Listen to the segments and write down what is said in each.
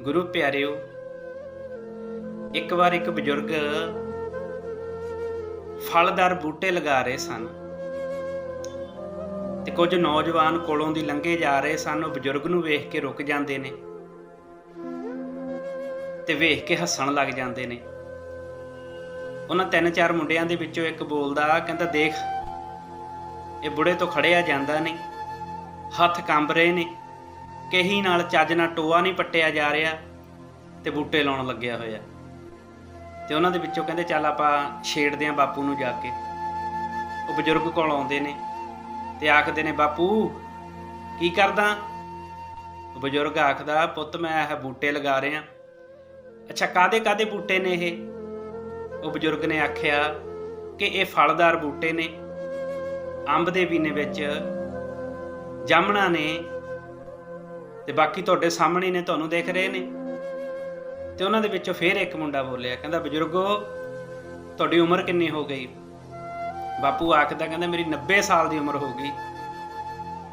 ਗੁਰੂ ਪਿਆਰਿਓ, ਇੱਕ ਵਾਰ ਇੱਕ ਬਜ਼ੁਰਗ ਫਲਦਾਰ ਬੂਟੇ ਲਗਾ ਰਹੇ ਸਨ ਤੇ ਕੁਝ ਨੌਜਵਾਨ ਕੋਲੋਂ ਦੀ ਲੰਘੇ ਜਾ ਰਹੇ ਸਨ। ਉਹ ਬਜ਼ੁਰਗ ਨੂੰ ਵੇਖ ਕੇ ਰੁਕ ਜਾਂਦੇ ਨੇ ਤੇ ਵੇਖ ਕੇ ਹੱਸਣ ਲੱਗ ਜਾਂਦੇ ਨੇ। ਉਹਨਾਂ ਤਿੰਨ ਚਾਰ ਮੁੰਡਿਆਂ ਦੇ ਵਿੱਚੋਂ ਇੱਕ ਬੋਲਦਾ, ਕਹਿੰਦਾ, ਦੇਖ, ਇਹ ਬੁੜੇ ਤੋਂ ਖੜਿਆ ਜਾਂਦਾ ਨਹੀਂ, ਹੱਥ ਕੰਬ ਰਹੇ ਨੇ ਕਹੀ ਨਾਲ ਚੱਜ ਨਾਲ ਟੋਆ ਨਹੀਂ ਪੱਟਿਆ ਜਾ ਰਿਹਾ ਤੇ ਬੂਟੇ ਲਾਉਣ ਲੱਗਿਆ ਹੋਇਆ। ਤੇ ਉਹਨਾਂ ਦੇ ਵਿੱਚੋਂ ਕਹਿੰਦੇ ਚੱਲ ਆਪਾਂ ਛੇੜਦੇ ਆਂ ਬਾਪੂ ਨੂੰ ਜਾ ਕੇ। ਉਹ ਬਜ਼ੁਰਗ ਕੋਲ ਆਉਂਦੇ ਨੇ ਤੇ ਆਖਦੇ ਨੇ, ਬਾਪੂ, ਕੀ ਕਰਦਾ? ਬਜ਼ੁਰਗ ਆਖਦਾ, ਪੁੱਤ, ਮੈਂ ਇਹ ਬੂਟੇ ਲਗਾ ਰਿਹਾ। ਅੱਛਾ ਕਾਦੇ ਕਾਦੇ ਬੂਟੇ ਨੇ ਇਹ? ਉਹ ਬਜ਼ੁਰਗ ਨੇ ਆਖਿਆ ਕਿ ਇਹ ਫਲਦਾਰ ਬੂਟੇ ਨੇ। ਅੰਬ ਦੇ ਵੀ ਨੇ ਵਿੱਚ ਜਾਮਣਾ ਨੇ ਤੇ ਬਾਕੀ ਤੁਹਾਡੇ ਸਾਹਮਣੇ ਨੇ, ਤੁਹਾਨੂੰ ਦੇਖ ਰਹੇ ਨੇ। ਤੇ ਉਹਨਾਂ ਦੇ ਵਿੱਚੋਂ ਫੇਰ ਇੱਕ ਮੁੰਡਾ ਬੋਲਿਆ, ਕਹਿੰਦਾ, ਬਜ਼ੁਰਗੋ, ਤੁਹਾਡੀ ਉਮਰ ਕਿੰਨੀ ਹੋ ਗਈ? ਬਾਪੂ ਆਖਦਾ, ਕਹਿੰਦਾ, ਮੇਰੀ 90 ਸਾਲ ਦੀ ਉਮਰ ਹੋ ਗਈ।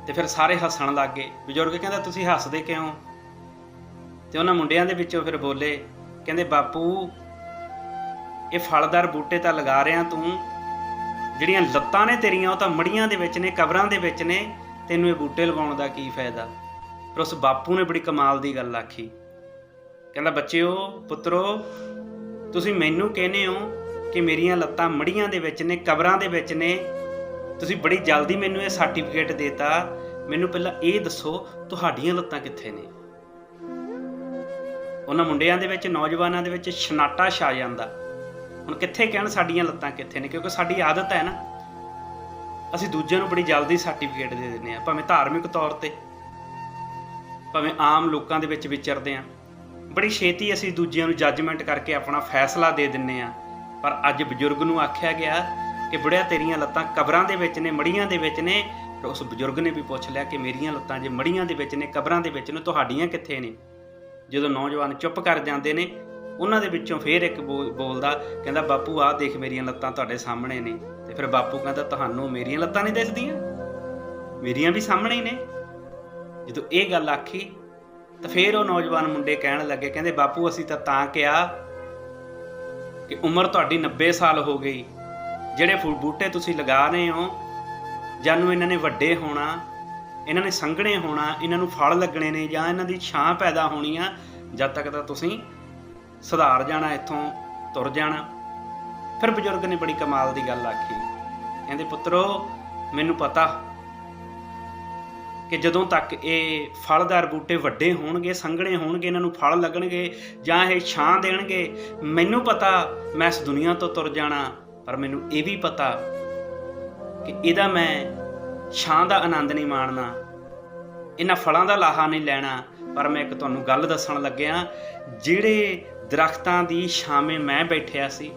ਤੇ ਫਿਰ ਸਾਰੇ ਹੱਸਣ ਲੱਗ ਗਏ। ਬਜ਼ੁਰਗ ਕਹਿੰਦਾ, ਤੁਸੀਂ ਹੱਸਦੇ ਕਿਉਂ? ਤੇ ਉਹਨਾਂ ਮੁੰਡਿਆਂ ਦੇ ਵਿੱਚੋਂ ਫਿਰ ਬੋਲੇ, ਕਹਿੰਦੇ, ਬਾਪੂ, ਇਹ ਫਲਦਾਰ ਬੂਟੇ ਤਾਂ ਲਗਾ ਰਿਆਂ ਤੂੰ। ਜਿਹੜੀਆਂ ਲੱਤਾਂ ਨੇ ਤੇਰੀਆਂ, ਉਹ ਤਾਂ ਮੜੀਆਂ ਦੇ ਵਿੱਚ ਨੇ, ਕਬਰਾਂ ਦੇ ਵਿੱਚ ਨੇ। ਤੈਨੂੰ ਇਹ ਬੂਟੇ ਲਗਾਉਣ ਦਾ ਕੀ ਫਾਇਦਾ? ਫਿਰ ਉਸ ਬਾਪੂ ਨੇ ਬੜੀ ਕਮਾਲ ਦੀ ਗੱਲ ਆਖੀ। ਕਹਿੰਦਾ, ਬੱਚਿਓ, ਪੁੱਤਰੋ, ਤੁਸੀਂ ਮੈਨੂੰ ਕਹਿੰਦੇ ਹੋ ਕਿ ਮੇਰੀਆਂ ਲੱਤਾਂ ਮੜੀਆਂ ਦੇ ਵਿੱਚ ਨੇ, ਕਬਰਾਂ ਦੇ ਵਿੱਚ ਨੇ। ਤੁਸੀਂ ਬੜੀ ਜਲਦੀ ਮੈਨੂੰ ਇਹ ਸਰਟੀਫਿਕੇਟ ਦੇਤਾ। ਮੈਨੂੰ ਪਹਿਲਾਂ ਇਹ ਦੱਸੋ, ਤੁਹਾਡੀਆਂ ਲੱਤਾਂ ਕਿੱਥੇ ਨੇ? ਉਹਨਾਂ ਮੁੰਡਿਆਂ ਦੇ ਵਿੱਚ, ਨੌਜਵਾਨਾਂ ਦੇ ਵਿੱਚ ਛਨਾਟਾ ਛਾ ਜਾਂਦਾ। ਹੁਣ ਕਿੱਥੇ ਕਹਿਣ ਸਾਡੀਆਂ ਲੱਤਾਂ ਕਿੱਥੇ ਨੇ? ਕਿਉਂਕਿ ਸਾਡੀ ਆਦਤ ਹੈ ਨਾ। ਅਸੀਂ ਦੂਜਿਆਂ ਨੂੰ ਬੜੀ ਜਲਦੀ ਸਰਟੀਫਿਕੇਟ ਦੇ ਦਿੰਦੇ ਆ ਭਾਵੇਂ ਧਾਰਮਿਕ ਤੌਰ ਤੇ। ਭਾਵੇਂ ਆਮ ਲੋਕਾਂ ਦੇ ਵਿੱਚ ਵਿਚਰਦੇ ਆ ਬੜੀ ਛੇਤੀ ਅਸੀਂ ਦੂਜਿਆਂ ਨੂੰ ਜੱਜਮੈਂਟ ਕਰਕੇ ਆਪਣਾ ਫੈਸਲਾ ਦੇ ਦਿੰਨੇ ਆ ਪਰ ਅੱਜ ਬਜ਼ੁਰਗ ਨੂੰ ਆਖਿਆ ਗਿਆ ਕਿ ਬੁੜਿਆ, ਤੇਰੀਆਂ ਲੱਤਾਂ ਕਬਰਾਂ ਦੇ ਵਿੱਚ ਨੇ, ਮੜੀਆਂ ਦੇ ਵਿੱਚ ਨੇ। ਫਿਰ ਉਸ ਬਜ਼ੁਰਗ ਨੇ ਵੀ ਪੁੱਛ ਲਿਆ ਕਿ ਮੇਰੀਆਂ ਲੱਤਾਂ ਜੇ ਮੜੀਆਂ ਦੇ ਵਿੱਚ ਨੇ, ਕਬਰਾਂ ਦੇ ਵਿੱਚ ਨੇ, ਤੁਹਾਡੀਆਂ ਕਿੱਥੇ ਨੇ? ਜਦੋਂ ਨੌਜਵਾਨ ਚੁੱਪ ਕਰ ਜਾਂਦੇ ਨੇ, ਉਹਨਾਂ ਦੇ ਵਿੱਚੋਂ ਫੇਰ ਇੱਕ ਬੋਲ- ਬੋਲਦਾ, ਕਹਿੰਦਾ, ਬਾਪੂ, ਆਹ ਦੇਖ ਮੇਰੀਆਂ ਲੱਤਾਂ ਤੁਹਾਡੇ ਸਾਹਮਣੇ ਨੇ। ਤੇ ਫਿਰ ਬਾਪੂ ਕਹਿੰਦਾ, ਤੁਹਾਨੂੰ ਮੇਰੀਆਂ ਲੱਤਾਂ ਨਹੀਂ ਦਿਸਦੀਆਂ? ਮੇਰੀਆਂ ਵੀ ਸਾਹਮਣੇ ਹੀ ਨੇ। ਜਦੋਂ ਇਹ ਗੱਲ ਆਖੀ, ਤਾਂ ਫੇਰ ਉਹ ਨੌਜਵਾਨ ਮੁੰਡੇ ਕਹਿਣ ਲੱਗੇ, ਕਹਿੰਦੇ, ਬਾਪੂ, ਅਸੀਂ ਤਾਂ ਤਾਂ ਕਿਹਾ ਕਿ ਉਮਰ ਤੁਹਾਡੀ 90 ਸਾਲ ਹੋ ਗਈ। ਜਿਹੜੇ ਫੁੱਲ ਬੂਟੇ ਤੁਸੀਂ ਲਗਾ ਰਹੇ ਹੋ, ਜਾਨੂੰ ਇਹਨਾਂ ਨੇ ਵੱਡੇ ਹੋਣਾ, ਇਹਨਾਂ ਨੇ ਸੰਘਣੇ ਹੋਣਾ, ਇਹਨਾਂ ਨੂੰ ਫਲ ਲੱਗਣੇ ਨੇ ਜਾਂ ਇਹਨਾਂ ਦੀ ਛਾਂ ਪੈਦਾ ਹੋਣੀ ਆ, ਜਦ ਤੱਕ ਤਾਂ ਤੁਸੀਂ ਸੁਧਾਰ ਜਾਣਾ, ਇੱਥੋਂ ਤੁਰ ਜਾਣਾ। ਫਿਰ ਬਜ਼ੁਰਗ ਨੇ ਬੜੀ ਕਮਾਲ ਦੀ ਗੱਲ ਆਖੀ। ਕਹਿੰਦੇ, ਪੁੱਤਰੋ, ਮੈਨੂੰ ਪਤਾ ਕਿ ਜਦੋਂ ਤੱਕ ਇਹ ਫਲਦਾਰ ਬੂਟੇ ਵੱਡੇ ਹੋਣਗੇ, ਸੰਘਣੇ ਹੋਣਗੇ, ਇਹਨਾਂ ਨੂੰ ਫਲ ਲੱਗਣਗੇ ਜਾਂ ਇਹ ਛਾਂ ਦੇਣਗੇ, ਮੈਨੂੰ ਪਤਾ ਮੈਂ ਇਸ ਦੁਨੀਆ ਤੋਂ ਤੁਰ ਜਾਣਾ, ਪਰ ਮੈਨੂੰ ਇਹ ਵੀ ਪਤਾ ਕਿ ਇਹਦਾ ਮੈਂ ਛਾਂ ਦਾ ਆਨੰਦ ਨਹੀਂ ਮਾਣਨਾ, ਇਹਨਾਂ ਫਲਾਂ ਦਾ ਲਾਹਾ ਨਹੀਂ ਲੈਣਾ, ਪਰ ਮੈਂ ਇੱਕ ਤੁਹਾਨੂੰ ਗੱਲ ਦੱਸਣ ਲੱਗਿਆ, ਜਿਹੜੇ ਦਰਖਤਾਂ ਦੀ ਛਾਵੇਂ ਮੈਂ ਬੈਠਿਆ ਸੀ,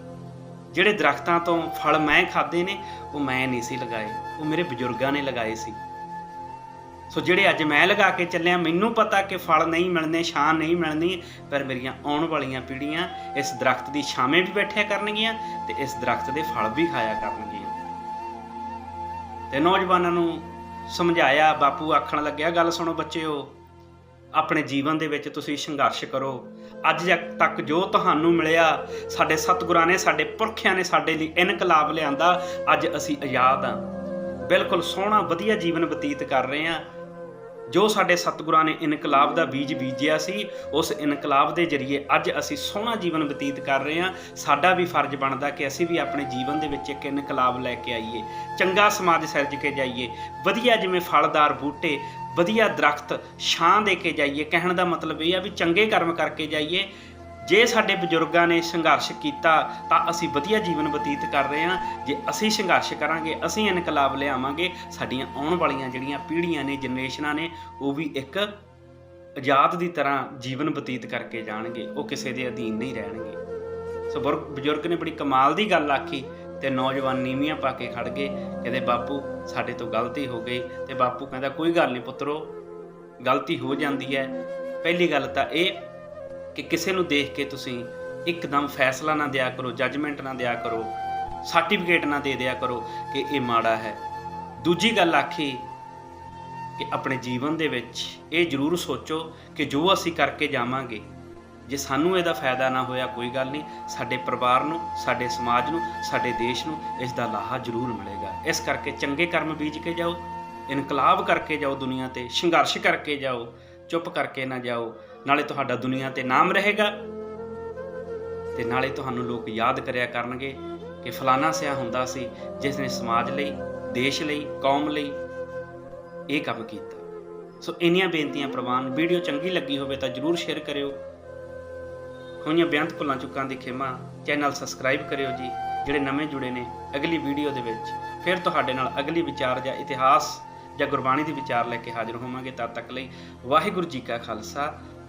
ਜਿਹੜੇ ਦਰਖਤਾਂ ਤੋਂ ਫਲ ਮੈਂ ਖਾਦੇ ਨੇ, ਉਹ ਮੈਂ ਨਹੀਂ ਸੀ ਲਗਾਏ, ਉਹ ਮੇਰੇ ਬਜ਼ੁਰਗਾਂ ਨੇ ਲਗਾਏ ਸੀ। ਸੋ ਜਿਹੜੇ ਅੱਜ ਮੈਂ ਲਗਾ ਕੇ ਚੱਲਿਆ, ਮੈਨੂੰ ਪਤਾ ਕਿ ਫਲ ਨਹੀਂ ਮਿਲਣੇ, ਛਾਂ ਨਹੀਂ ਮਿਲਣੀ, ਪਰ ਮੇਰੀਆਂ ਆਉਣ ਵਾਲੀਆਂ ਪੀੜ੍ਹੀਆਂ ਇਸ ਦਰਖਤ ਦੀ ਛਾਵੇਂ ਵੀ ਬੈਠਿਆ ਕਰਨਗੀਆਂ ਤੇ ਇਸ ਦਰਖਤ ਦੇ ਫਲ ਵੀ ਖਾਇਆ ਕਰਨਗੀਆਂ। ਤੇ ਨੌਜਵਾਨਾਂ ਨੂੰ ਸਮਝਾਇਆ, ਬਾਪੂ ਆਖਣ ਲੱਗਿਆ, ਗੱਲ ਸੁਣੋ ਬੱਚਿਓ, ਆਪਣੇ ਜੀਵਨ ਦੇ ਵਿੱਚ ਤੁਸੀਂ ਸੰਘਰਸ਼ ਕਰੋ। ਅੱਜ ਤੱਕ ਜੋ ਤੁਹਾਨੂੰ ਮਿਲਿਆ, ਸਾਡੇ ਸਤਿਗੁਰਾਂ ਨੇ, ਸਾਡੇ ਪੁਰਖਿਆਂ ਨੇ ਸਾਡੇ ਲਈ ਇਨਕਲਾਬ ਲਿਆਂਦਾ, ਅੱਜ ਅਸੀਂ ਆਜ਼ਾਦ ਹਾਂ ਬਿਲਕੁਲ ਸੋਹਣਾ, ਵਧੀਆ ਜੀਵਨ ਬਤੀਤ ਕਰ ਰਹੇ ਹਾਂ ਜੋ ਸਾਡੇ ਸਤਿਗੁਰਾਂ ਨੇ ਇਨਕਲਾਬ ਦਾ ਬੀਜ ਬੀਜਿਆ ਸੀ, ਉਸ ਇਨਕਲਾਬ ਦੇ ਜ਼ਰੀਏ ਅੱਜ ਅਸੀਂ ਸੋਹਣਾ ਜੀਵਨ ਬਤੀਤ ਕਰ ਰਹੇ ਹਾਂ। ਸਾਡਾ ਵੀ ਫਰਜ਼ ਬਣਦਾ ਕਿ ਅਸੀਂ ਵੀ ਆਪਣੇ ਜੀਵਨ ਦੇ ਵਿੱਚ ਇੱਕ ਇਨਕਲਾਬ ਲੈ ਕੇ ਆਈਏ। ਚੰਗਾ ਸਮਾਜ ਸਿਰਜ ਕੇ ਜਾਈਏ। ਵਧੀਆ ਜਿਵੇਂ ਫਲਦਾਰ ਬੂਟੇ, ਵਧੀਆ ਦਰਖਤ ਛਾਂ ਦੇ ਕੇ ਜਾਈਏ। ਕਹਿਣ ਦਾ ਮਤਲਬ ਇਹ ਆ ਵੀ ਚੰਗੇ ਕਰਮ ਕਰਕੇ ਜਾਈਏ। ਜੇ ਸਾਡੇ ਬਜ਼ੁਰਗਾਂ ਨੇ ਸੰਘਰਸ਼ ਕੀਤਾ, ਤਾਂ ਅਸੀਂ ਵਧੀਆ ਜੀਵਨ ਬਤੀਤ ਕਰ ਰਹੇ ਹਾਂ। ਜੇ ਅਸੀਂ ਸੰਘਰਸ਼ ਕਰਾਂਗੇ, ਅਸੀਂ ਇਨਕਲਾਬ ਲਿਆਵਾਂਗੇ, ਸਾਡੀਆਂ ਆਉਣ ਵਾਲੀਆਂ ਜਿਹੜੀਆਂ ਪੀੜ੍ਹੀਆਂ ਨੇ, ਜਨਰੇਸ਼ਨਾਂ ਨੇ, ਉਹ ਵੀ ਇੱਕ ਆਜ਼ਾਦ ਦੀ ਤਰ੍ਹਾਂ ਜੀਵਨ ਬਤੀਤ ਕਰਕੇ ਜਾਣਗੇ। ਉਹ ਕਿਸੇ ਦੇ ਅਧੀਨ ਨਹੀਂ ਰਹਿਣਗੇ। ਸੋ ਬੁਰ- ਬਜ਼ੁਰਗ ਨੇ ਬੜੀ ਕਮਾਲ ਦੀ ਗੱਲ ਆਖੀ ਤੇ ਨੌਜਵਾਨ ਨੀਵੀਆਂ ਪਾ ਕੇ ਖੜ ਗਏ। ਕਹਿੰਦੇ, ਬਾਪੂ, ਸਾਡੇ ਤੋਂ ਗਲਤੀ ਹੋ ਗਈ। ਤੇ ਬਾਪੂ ਕਹਿੰਦਾ, ਕੋਈ ਗੱਲ ਨਹੀਂ ਪੁੱਤਰੋ, ਗਲਤੀ ਹੋ ਜਾਂਦੀ ਹੈ। ਪਹਿਲੀ ਗੱਲ ਤਾਂ ਇਹ ਕਿ ਕਿਸੇ ਨੂੰ ਦੇਖ ਕੇ ਤੁਸੀਂ ਇੱਕਦਮ ਫੈਸਲਾ ਨਾ ਦਿਆ ਕਰੋ ਜੱਜਮੈਂਟ ਨਾ ਦਿਆ ਕਰੋ ਸਰਟੀਫਿਕੇਟ ਨਾ ਦੇ ਦਿਆ ਕਰੋ ਕਿ ਇਹ ਮਾੜਾ ਹੈ। ਦੂਜੀ ਗੱਲ ਆਖੀ ਕਿ ਆਪਣੇ ਜੀਵਨ ਦੇ ਵਿੱਚ ਇਹ ਜ਼ਰੂਰ ਸੋਚੋ ਕਿ ਜੋ ਅਸੀਂ ਕਰਕੇ ਜਾਵਾਂਗੇ, ਜੇ ਸਾਨੂੰ ਇਹਦਾ ਫਾਇਦਾ ਨਾ ਹੋਇਆ, ਕੋਈ ਗੱਲ ਨਹੀਂ, ਸਾਡੇ ਪਰਿਵਾਰ ਨੂੰ, ਸਾਡੇ ਸਮਾਜ ਨੂੰ, ਸਾਡੇ ਦੇਸ਼ ਨੂੰ ਇਸ ਦਾ ਲਾਹਾ ਜ਼ਰੂਰ ਮਿਲੇਗਾ। ਇਸ ਕਰਕੇ ਚੰਗੇ ਕਰਮ ਬੀਜ ਕੇ ਜਾਓ, ਇਨਕਲਾਬ ਕਰਕੇ ਜਾਓ ਦੁਨੀਆ ਤੇ, ਸੰਘਰਸ਼ ਕਰਕੇ ਜਾਓ, ਚੁੱਪ ਕਰਕੇ ਨਾ ਜਾਓ ਨਾਲੇ ਤੁਹਾਡਾ ਦੁਨੀਆ ਤੇ ਨਾਮ ਰਹੇਗਾ। ਤੇ ਨਾਲੇ ਤੁਹਾਨੂੰ ਲੋਕ ਯਾਦ ਕਰਿਆ ਕਰਨਗੇ ਕਿ ਫਲਾਣਾ ਸਿਆ ਹੁੰਦਾ ਸੀ, ਜਿਸ ਨੇ ਸਮਾਜ ਲਈ, ਦੇਸ਼ ਲਈ, ਕੌਮ ਲਈ ਇਹ ਕੰਮ ਕੀਤਾ। ਸੋ ਇੰਨੀਆਂ ਬੇਨਤੀਆਂ ਪ੍ਰਵਾਨ, ਵੀਡੀਓ ਚੰਗੀ ਲੱਗੀ ਹੋਵੇ ਤਾਂ ਜਰੂਰ ਸ਼ੇਅਰ ਕਰਿਓ। ਹੋਈਆਂ ਬੇਅੰਤ ਭੁੱਲਾਂ ਚੁੱਕਾਂ ਦੀ ਖਿਮਾ, ਚੈਨਲ ਸਬਸਕ੍ਰਾਈਬ ਕਰਿਓ ਜੀ, ਜਿਹੜੇ ਨਵੇਂ ਜੁੜੇ ਨੇ ਅਗਲੀ ਵੀਡੀਓ ਦੇ ਵਿੱਚ। ਫਿਰ ਤੁਹਾਡੇ ਨਾਲ ਅਗਲੀ ਵਿਚਾਰ ਜਾਂ ਇਤਿਹਾਸ ਜਾਂ ਗੁਰਬਾਣੀ ਦੀ ਵਿਚਾਰ ਲੈ ਕੇ ਹਾਜ਼ਰ ਹੋਵਾਂਗੇ। ਤਦ ਤੱਕ ਲਈ ਵਾਹਿਗੁਰੂ ਜੀ ਕਾ ਖਾਲਸਾ